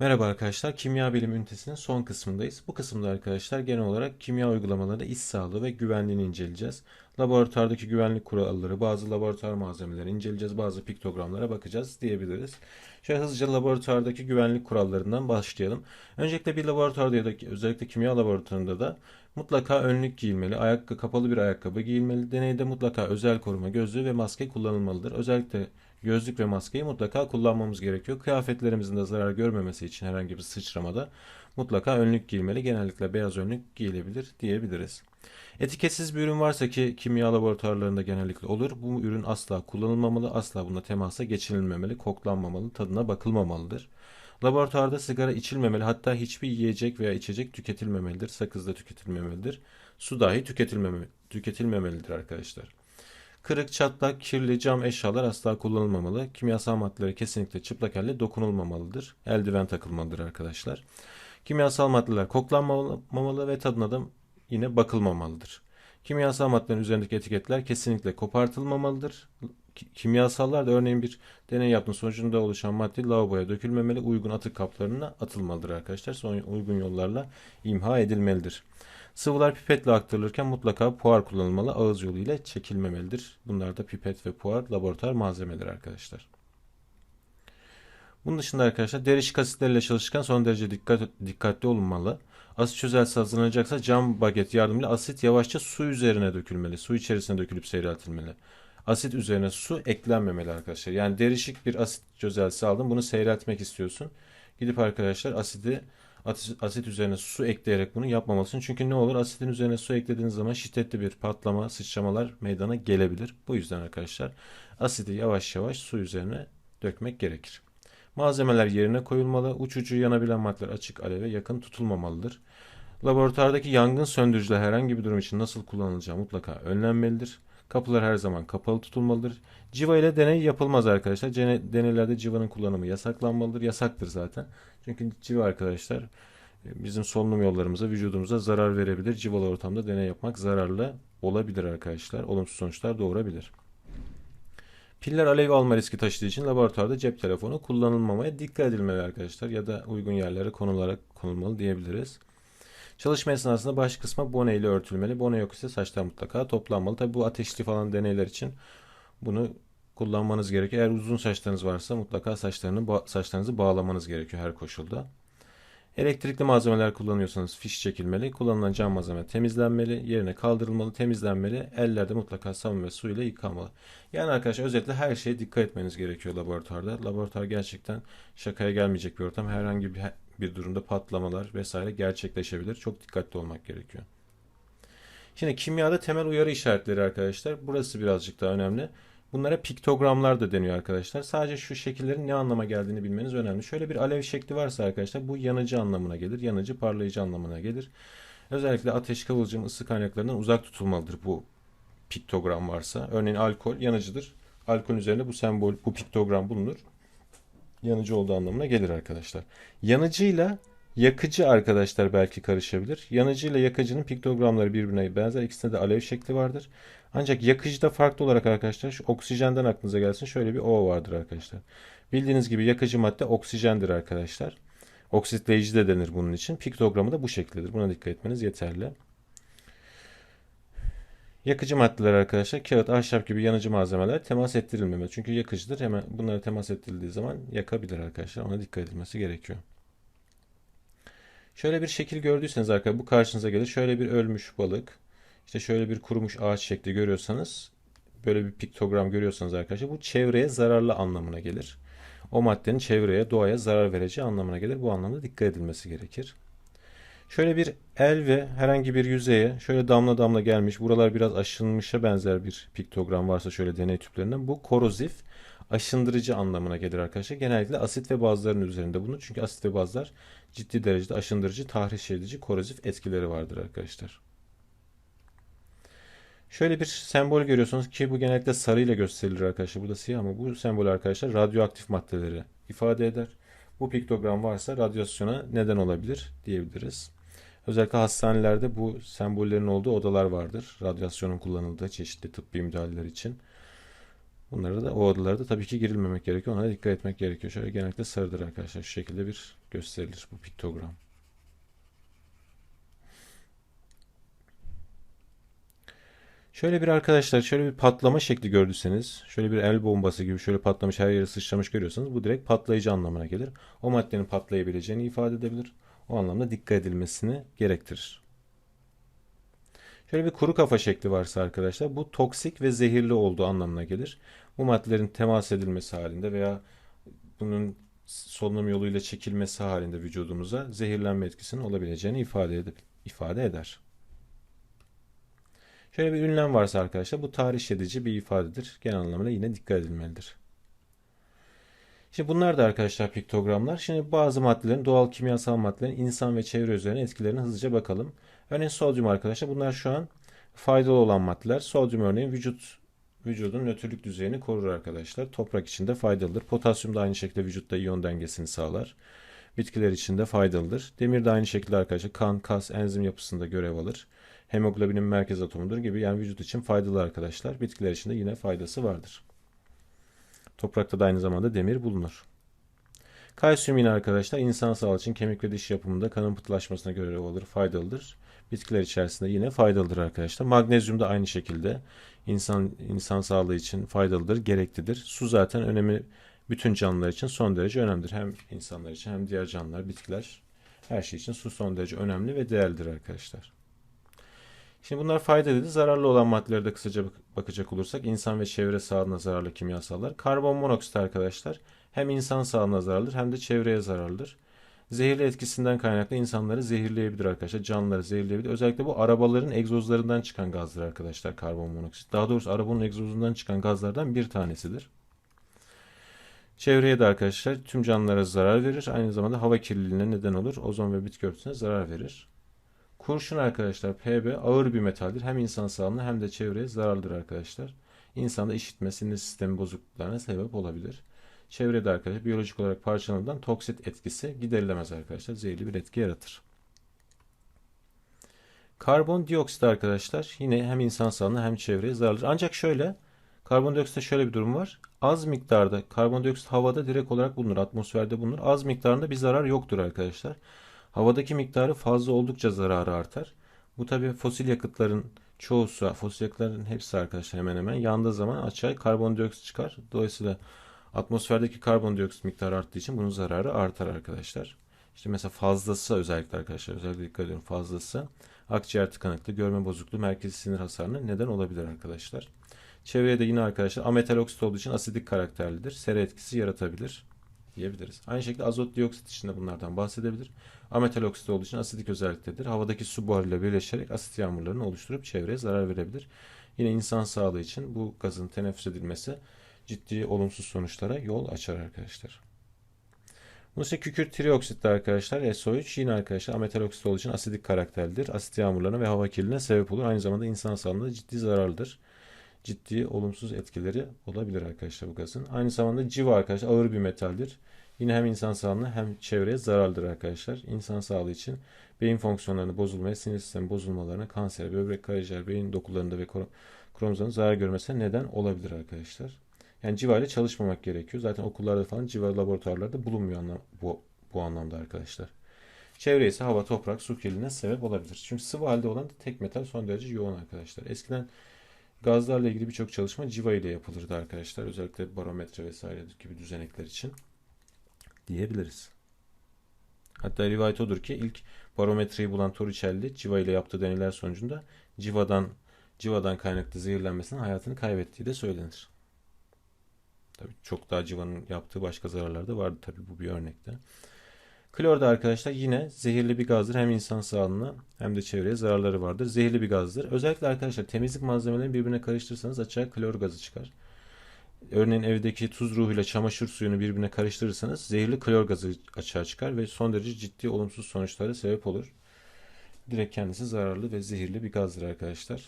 Merhaba arkadaşlar, kimya bilim ünitesinin son kısmındayız. Bu kısımda arkadaşlar genel olarak kimya uygulamalarında iş sağlığı ve güvenliğini inceleyeceğiz. Laboratuvardaki güvenlik kuralları, bazı laboratuvar malzemeleri inceleyeceğiz, bazı piktogramlara bakacağız diyebiliriz. Şöyle hızlıca laboratuvardaki güvenlik kurallarından başlayalım. Öncelikle bir laboratuvarda ya da özellikle kimya laboratuvarında da mutlaka önlük giyilmeli, ayakkabı, kapalı bir ayakkabı giyilmeli. Deneyde mutlaka özel koruma gözlüğü ve maske kullanılmalıdır. Özellikle gözlük ve maskeyi mutlaka kullanmamız gerekiyor. Kıyafetlerimizin de zarar görmemesi için herhangi bir sıçramada mutlaka önlük giyilmeli. Genellikle beyaz önlük giyilebilir diyebiliriz. Etiketsiz bir ürün varsa ki kimya laboratuvarlarında genellikle olur. Bu ürün asla kullanılmamalı, asla buna temasa geçirilmemeli, koklanmamalı, tadına bakılmamalıdır. Laboratuvarda sigara içilmemeli, hatta hiçbir yiyecek veya içecek tüketilmemelidir. Sakız da tüketilmemelidir. Su dahi tüketilmeme, tüketilmemelidir arkadaşlar. Kırık, çatlak, kirli cam eşyalar asla kullanılmamalı. Kimyasal maddelere kesinlikle çıplak elle dokunulmamalıdır. Eldiven takılmalıdır arkadaşlar. Kimyasal maddeler koklanmamalı ve tadına da yine bakılmamalıdır. Kimyasal maddelerin üzerindeki etiketler kesinlikle kopartılmamalıdır. Kimyasallar da örneğin bir deney yaptığın sonucunda oluşan madde lavaboya dökülmemeli, uygun atık kaplarına atılmalıdır arkadaşlar. Sonra uygun yollarla imha edilmelidir. Sıvılar pipetle aktarılırken mutlaka puar kullanılmalı. Ağız yolu ile çekilmemelidir. Bunlar da pipet ve puar laboratuvar malzemeleri arkadaşlar. Bunun dışında arkadaşlar derişik asitlerle çalışırken son derece dikkat, dikkatli olunmalı. Asit çözeltisi hazırlanacaksa cam baget yardımıyla asit yavaşça su üzerine dökülmeli. Su içerisine dökülüp seyreltilmeli. Asit üzerine su eklenmemeli arkadaşlar. Yani derişik bir asit çözeltisi aldın bunu seyreltmek istiyorsun. Gidip arkadaşlar asidi asit üzerine su ekleyerek bunu yapmamalısın. Çünkü ne olur? Asitin üzerine su eklediğiniz zaman şiddetli bir patlama, sıçramalar meydana gelebilir. Bu yüzden arkadaşlar asidi yavaş yavaş su üzerine dökmek gerekir. Malzemeler yerine koyulmalı. Uçucu yanabilen maddeler açık aleve yakın tutulmamalıdır. Laboratuvardaki yangın söndürücüler herhangi bir durum için nasıl kullanılacağı mutlaka önlenmelidir. Kapılar her zaman kapalı tutulmalıdır. Civa ile deney yapılmaz arkadaşlar. Deneylerde civanın kullanımı yasaklanmalıdır. Yasaktır zaten. Çünkü civa arkadaşlar e, bizim solunum yollarımıza, vücudumuza zarar verebilir. Civalı ortamda deney yapmak zararlı olabilir arkadaşlar. Olumsuz sonuçlar doğurabilir. Piller alev alma riski taşıdığı için laboratuvarda cep telefonu kullanılmamaya dikkat edilmeli arkadaşlar. Ya da uygun yerlere konularak konulmalı diyebiliriz. Çalışma esnasında baş kısmı bone ile örtülmeli. Bone yok ise saçlar mutlaka toplanmalı. Tabi bu ateşli falan deneyler için bunu kullanmanız gerekiyor. Eğer uzun saçlarınız varsa mutlaka saçlarını saçlarınızı bağlamanız gerekiyor her koşulda. Elektrikli malzemeler kullanıyorsanız fiş çekilmeli. Kullanılan cam malzeme temizlenmeli. Yerine kaldırılmalı, temizlenmeli. Ellerde mutlaka sabun ve su ile yıkanmalı. Yani arkadaşlar özetle her şeye dikkat etmeniz gerekiyor laboratuvarda. Laboratuvar gerçekten şakaya gelmeyecek bir ortam. Herhangi bir, bir durumda patlamalar vesaire gerçekleşebilir. Çok dikkatli olmak gerekiyor. Şimdi kimyada temel uyarı işaretleri arkadaşlar. Burası birazcık daha önemli. Bunlara piktogramlar da deniyor arkadaşlar. Sadece şu şekillerin ne anlama geldiğini bilmeniz önemli. Şöyle bir alev şekli varsa arkadaşlar bu yanıcı anlamına gelir. Yanıcı parlayıcı anlamına gelir. Özellikle ateş, kıvılcım, ısı kaynaklarından uzak tutulmalıdır bu piktogram varsa. Örneğin alkol yanıcıdır. Alkol üzerinde bu sembol, bu piktogram bulunur. Yanıcı olduğu anlamına gelir arkadaşlar. Yanıcıyla yakıcı arkadaşlar belki karışabilir. Yanıcıyla yakıcının piktogramları birbirine benzer. İkisinde de alev şekli vardır. Ancak yakıcıda farklı olarak arkadaşlar şu oksijenden aklınıza gelsin. Şöyle bir O vardır arkadaşlar. Bildiğiniz gibi yakıcı madde oksijendir arkadaşlar. Oksitleyici de denir bunun için. Piktogramı da bu şekildedir. Buna dikkat etmeniz yeterli. Yakıcı maddeler arkadaşlar kağıt, ahşap gibi yanıcı malzemeler temas ettirilmemeli. Çünkü yakıcıdır. Hemen bunlara temas ettirildiği zaman yakabilir arkadaşlar. Ona dikkat edilmesi gerekiyor. Şöyle bir şekil gördüyseniz arkadaşlar bu karşınıza gelir. Şöyle bir ölmüş balık. İşte şöyle bir kurumuş ağaç şekli görüyorsanız böyle bir piktogram görüyorsanız arkadaşlar bu çevreye zararlı anlamına gelir. O maddenin çevreye, doğaya zarar vereceği anlamına gelir. Bu anlamda dikkat edilmesi gerekir. Şöyle bir el ve herhangi bir yüzeye şöyle damla damla gelmiş. Buralar biraz aşınmışa benzer bir piktogram varsa şöyle deney tüplerinden. Bu korozif aşındırıcı anlamına gelir arkadaşlar. Genellikle asit ve bazların üzerinde bunu. Çünkü asit ve bazlar ciddi derecede aşındırıcı, tahriş edici, korozif etkileri vardır arkadaşlar. Şöyle bir sembol görüyorsunuz ki bu genellikle sarı ile gösterilir arkadaşlar. Burada siyah ama bu sembol arkadaşlar radyoaktif maddeleri ifade eder. Bu piktogram varsa radyasyona neden olabilir diyebiliriz. Özellikle hastanelerde bu sembollerin olduğu odalar vardır. Radyasyonun kullanıldığı çeşitli tıbbi müdahaleler için. Bunlara da o odalara da tabii ki girilmemek gerekiyor. Onlara dikkat etmek gerekiyor. Şöyle genellikle sarıdır arkadaşlar. Şu şekilde bir gösterilir bu piktogram. Şöyle bir arkadaşlar şöyle bir patlama şekli gördüyseniz şöyle bir el bombası gibi şöyle patlamış her yere sıçramış görüyorsanız bu direkt patlayıcı anlamına gelir. O maddenin patlayabileceğini ifade edebilir. O anlamda dikkat edilmesini gerektirir. Şöyle bir kuru kafa şekli varsa arkadaşlar bu toksik ve zehirli olduğu anlamına gelir. Bu maddelerin temas edilmesi halinde veya bunun solunum yoluyla çekilmesi halinde vücudumuza zehirlenme etkisinin olabileceğini ifade, edip, ifade eder. Şöyle bir ünlem varsa arkadaşlar bu tahriş edici bir ifadedir. Genel anlamda yine dikkat edilmelidir. Şimdi bunlar da arkadaşlar piktogramlar. Şimdi bazı maddelerin, doğal kimyasal maddelerin insan ve çevre üzerine etkilerine hızlıca bakalım. Örneğin sodyum arkadaşlar. Bunlar şu an faydalı olan maddeler. Sodyum örneğin vücut vücudun nötrlük düzeyini korur arkadaşlar. Toprak için de faydalıdır. Potasyum da aynı şekilde vücutta iyon dengesini sağlar. Bitkiler için de faydalıdır. Demir de aynı şekilde arkadaşlar kan, kas, enzim yapısında görev alır. Hemoglobinin merkez atomudur gibi yani vücut için faydalı arkadaşlar. Bitkiler için de yine faydası vardır. Toprakta da aynı zamanda demir bulunur. Kalsiyum yine arkadaşlar insan sağlığı için kemik ve diş yapımında kanın pıhtılaşmasına görev alır, faydalıdır. Bitkiler içerisinde yine faydalıdır arkadaşlar. Magnezyum da aynı şekilde insan insan sağlığı için faydalıdır, gereklidir. Su zaten önemi bütün canlılar için son derece önemlidir. Hem insanlar için hem diğer canlılar, bitkiler her şey için su son derece önemli ve değerlidir arkadaşlar. Şimdi bunlar faydalı, zararlı olan maddelere de kısaca bakacak olursak insan ve çevre sağlığına zararlı kimyasallar. Karbon monoksit arkadaşlar hem insan sağlığına zararlıdır hem de çevreye zararlıdır. Zehirli etkisinden kaynaklı insanları zehirleyebilir arkadaşlar. Canlıları zehirleyebilir. Özellikle bu arabaların egzozlarından çıkan gazdır arkadaşlar karbon monoksit. Daha doğrusu arabanın egzozundan çıkan gazlardan bir tanesidir. Çevreye de arkadaşlar tüm canlılara zarar verir. Aynı zamanda hava kirliliğine neden olur. Ozon ve bitki örtüsüne zarar verir. Kurşun arkadaşlar Pb ağır bir metaldir. Hem insan sağlığına hem de çevreye zararlıdır arkadaşlar. İnsanda işitme, sinir sistemi bozukluklarına sebep olabilir. Çevrede arkadaşlar biyolojik olarak parçalanılan toksit etkisi giderilemez arkadaşlar. Zehirli bir etki yaratır. Karbondioksit arkadaşlar yine hem insan sağlığına hem çevreye zararlıdır. Ancak şöyle karbondioksitte şöyle bir durum var. Az miktarda karbondioksit havada direkt olarak bulunur. Atmosferde bulunur. Az miktarında bir zarar yoktur arkadaşlar. Havadaki miktarı fazla oldukça zararı artar. Bu tabi fosil yakıtların çoğusu, fosil yakıtların hepsi arkadaşlar hemen hemen yandığı zaman açığa karbondioksit çıkar. Dolayısıyla atmosferdeki karbondioksit miktarı arttığı için bunun zararı artar arkadaşlar. İşte mesela fazlası özellikle arkadaşlar özellikle dikkat ediyorum fazlası akciğer tıkanıklığı, görme bozukluğu, merkezi sinir hasarına neden olabilir arkadaşlar. Çevreye de yine arkadaşlar ametal oksit olduğu için asidik karakterlidir. Sera etkisi yaratabilir diyebiliriz. Aynı şekilde azot dioksit için de bunlardan bahsedebilir. Ametal oksit olduğu için asidik özelliktedir. Havadaki su buharıyla birleşerek asit yağmurlarını oluşturup çevreye zarar verebilir. Yine insan sağlığı için bu gazın teneffüs edilmesi ciddi olumsuz sonuçlara yol açar arkadaşlar. Bu ise kükürt trioksit arkadaşlar SO3 yine arkadaşlar ametal oksit olduğu için asidik karakterlidir. Asit yağmurlarına ve hava kirliliğine sebep olur. Aynı zamanda insan sağlığına ciddi zararlıdır. Ciddi olumsuz etkileri olabilir arkadaşlar bu gazın. Aynı zamanda civa arkadaşlar ağır bir metaldir. Yine hem insan sağlığına hem çevreye zararlıdır arkadaşlar. İnsan sağlığı için beyin fonksiyonlarını bozulmaya, sinir sistemi bozulmalarına, kanser, böbrek, karaciğer, beyin dokularında ve kromozomların zarar görmesine neden olabilir arkadaşlar. Yani civa ile çalışmamak gerekiyor. Zaten okullarda falan civa laboratuvarlarda bulunmuyor anlam bu, bu anlamda arkadaşlar. Çevre ise hava, toprak, su kirliliğine sebep olabilir. Çünkü sıvı halde olan tek metal son derece yoğun arkadaşlar. Eskiden gazlarla ilgili birçok çalışma civa ile yapılırdı arkadaşlar. Özellikle barometre vesaire gibi düzenekler için diyebiliriz. Hatta rivayet odur ki ilk barometreyi bulan Torricelli civa ile yaptığı deneyler sonucunda civadan civadan kaynaklı zehirlenmesinin hayatını kaybettiği de söylenir. Tabii çok daha civanın yaptığı başka zararlar da vardı tabii bu bir örnekte. Klor da arkadaşlar yine zehirli bir gazdır. Hem insan sağlığına hem de çevreye zararları vardır. Zehirli bir gazdır. Özellikle arkadaşlar temizlik malzemelerini birbirine karıştırırsanız açığa klor gazı çıkar. Örneğin evdeki tuz ruhuyla çamaşır suyunu birbirine karıştırırsanız zehirli klor gazı açığa çıkar ve son derece ciddi olumsuz sonuçlara sebep olur. Direkt kendisi zararlı ve zehirli bir gazdır arkadaşlar.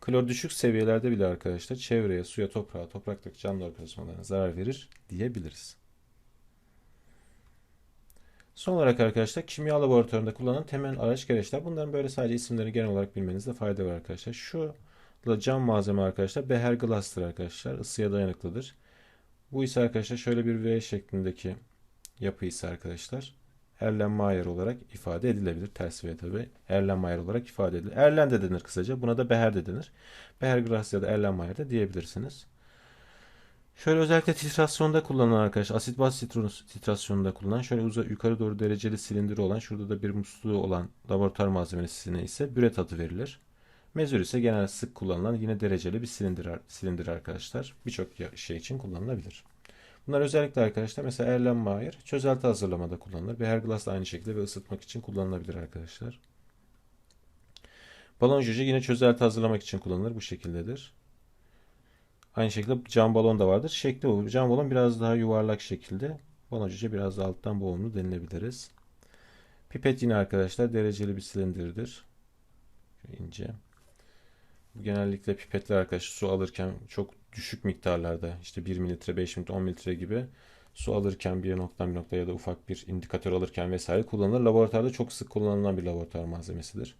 Klor düşük seviyelerde bile arkadaşlar çevreye, suya, toprağa, topraktaki canlı organizmalarına zarar verir diyebiliriz. Son olarak arkadaşlar kimya laboratuvarında kullanılan temel araç gereçler. Bunların böyle sadece isimlerini genel olarak bilmenizde fayda var arkadaşlar. Şu dayanıklı cam malzeme arkadaşlar beher glass'tır arkadaşlar. Isıya dayanıklıdır. Bu ise arkadaşlar şöyle bir V şeklindeki yapı ise arkadaşlar Erlenmeyer olarak ifade edilebilir. Ters V tabi. Erlenmeyer olarak ifade edilir. Erlen de denir kısaca. Buna da Beher de denir. Beher Glass ya da Erlenmeyer de diyebilirsiniz. Şöyle özellikle titrasyonda kullanılan arkadaşlar asit baz titrasyonunda kullanılan şöyle yukarı doğru dereceli silindiri olan şurada da bir musluğu olan laboratuvar malzemesine ise büret adı verilir. Mezür ise genel sık kullanılan yine dereceli bir silindir, silindir arkadaşlar. Birçok şey için kullanılabilir. Bunlar özellikle arkadaşlar mesela Erlenmeyer çözelti hazırlamada kullanılır. Beher Glass da aynı şekilde ve ısıtmak için kullanılabilir arkadaşlar. Balon jöje yine çözelti hazırlamak için kullanılır. Bu şekildedir. Aynı şekilde cam balon da vardır. Şekli bu. Cam balon biraz daha yuvarlak şekilde. Jöje biraz daha alttan boğumlu denilebiliriz. Pipet yine arkadaşlar dereceli bir silindirdir. Şöyle ince. Bu genellikle pipetler arkadaşlar su alırken çok düşük miktarlarda işte 1 mililitre, 5 mililitre, 10 mililitre gibi su alırken bir noktadan bir noktaya ya da ufak bir indikatör alırken vesaire kullanılır. Laboratuvarda çok sık kullanılan bir laboratuvar malzemesidir.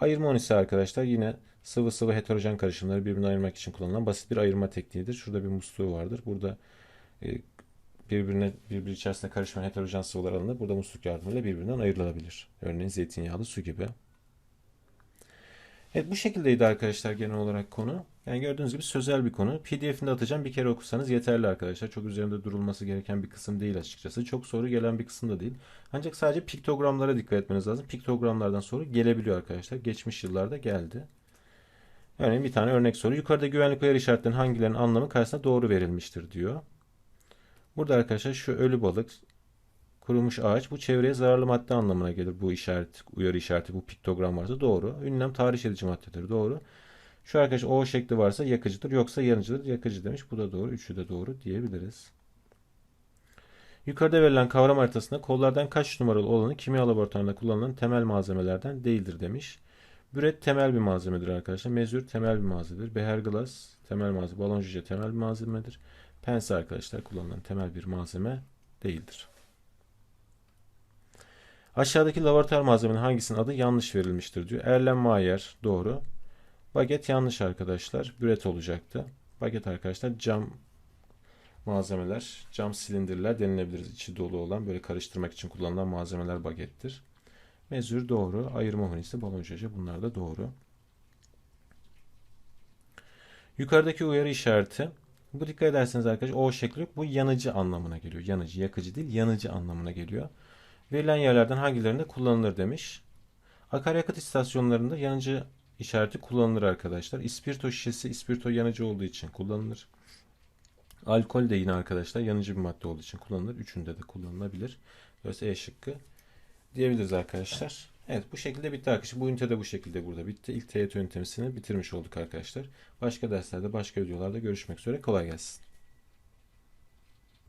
Ayırma ise arkadaşlar yine sıvı sıvı heterojen karışımları birbirinden ayırmak için kullanılan basit bir ayırma tekniğidir. Şurada bir musluğu vardır. Burada e, birbirine birbiri içerisinde karışmayan heterojen sıvılar alınır. Burada musluk yardımıyla birbirinden ayrılabilir. Örneğin zeytinyağlı su gibi. Evet bu şekildeydi arkadaşlar genel olarak konu. Yani gördüğünüz gibi sözel bir konu. PDF'ini atacağım. Bir kere okursanız yeterli arkadaşlar. Çok üzerinde durulması gereken bir kısım değil açıkçası. Çok soru gelen bir kısım da değil. Ancak sadece piktogramlara dikkat etmeniz lazım. Piktogramlardan soru gelebiliyor arkadaşlar. Geçmiş yıllarda geldi. Örneğin bir tane örnek soru. Yukarıda güvenlik uyarı işaretlerinin hangilerinin anlamı karşısında doğru verilmiştir diyor. Burada arkadaşlar şu ölü balık, kurumuş ağaç bu çevreye zararlı madde anlamına gelir. Bu işaret, uyarı işareti, bu piktogram varsa doğru. Ünlem tahriş edici maddedir. Doğru. Şu arkadaş O şekli varsa yakıcıdır yoksa yanıcıdır. Yakıcı demiş. Bu da doğru. Üçü de doğru diyebiliriz. Yukarıda verilen kavram haritasında kollardan kaç numaralı olanı kimya laboratuvarında kullanılan temel malzemelerden değildir demiş. Büret temel bir malzemedir arkadaşlar. Mezür temel bir malzemedir. Beher glass temel malzeme. Balon temel bir malzemedir. Pense arkadaşlar kullanılan temel bir malzeme değildir. Aşağıdaki laboratuvar malzemenin hangisinin adı yanlış verilmiştir diyor. Erlenmeyer doğru. Baget yanlış arkadaşlar. Büret olacaktı. Baget arkadaşlar cam malzemeler, cam silindirler denilebilir. İçi dolu olan böyle karıştırmak için kullanılan malzemeler bagettir. Mezür doğru. Ayırma hunisi, balon bunlar da doğru. Yukarıdaki uyarı işareti. Bu dikkat ederseniz arkadaşlar O şekli yok. Bu yanıcı anlamına geliyor. Yanıcı, yakıcı değil, yanıcı anlamına geliyor. Verilen yerlerden hangilerinde kullanılır demiş. Akaryakıt istasyonlarında yanıcı işareti kullanılır arkadaşlar. İspirto şişesi ispirto yanıcı olduğu için kullanılır. Alkol de yine arkadaşlar yanıcı bir madde olduğu için kullanılır. Üçünde de kullanılabilir. Dolayısıyla E şıkkı diyebiliriz arkadaşlar. Evet bu şekilde bitti arkadaşlar. Bu ünite de bu şekilde burada bitti. İlk TYT ünitesini bitirmiş olduk arkadaşlar. Başka derslerde başka videolarda görüşmek üzere. Kolay gelsin.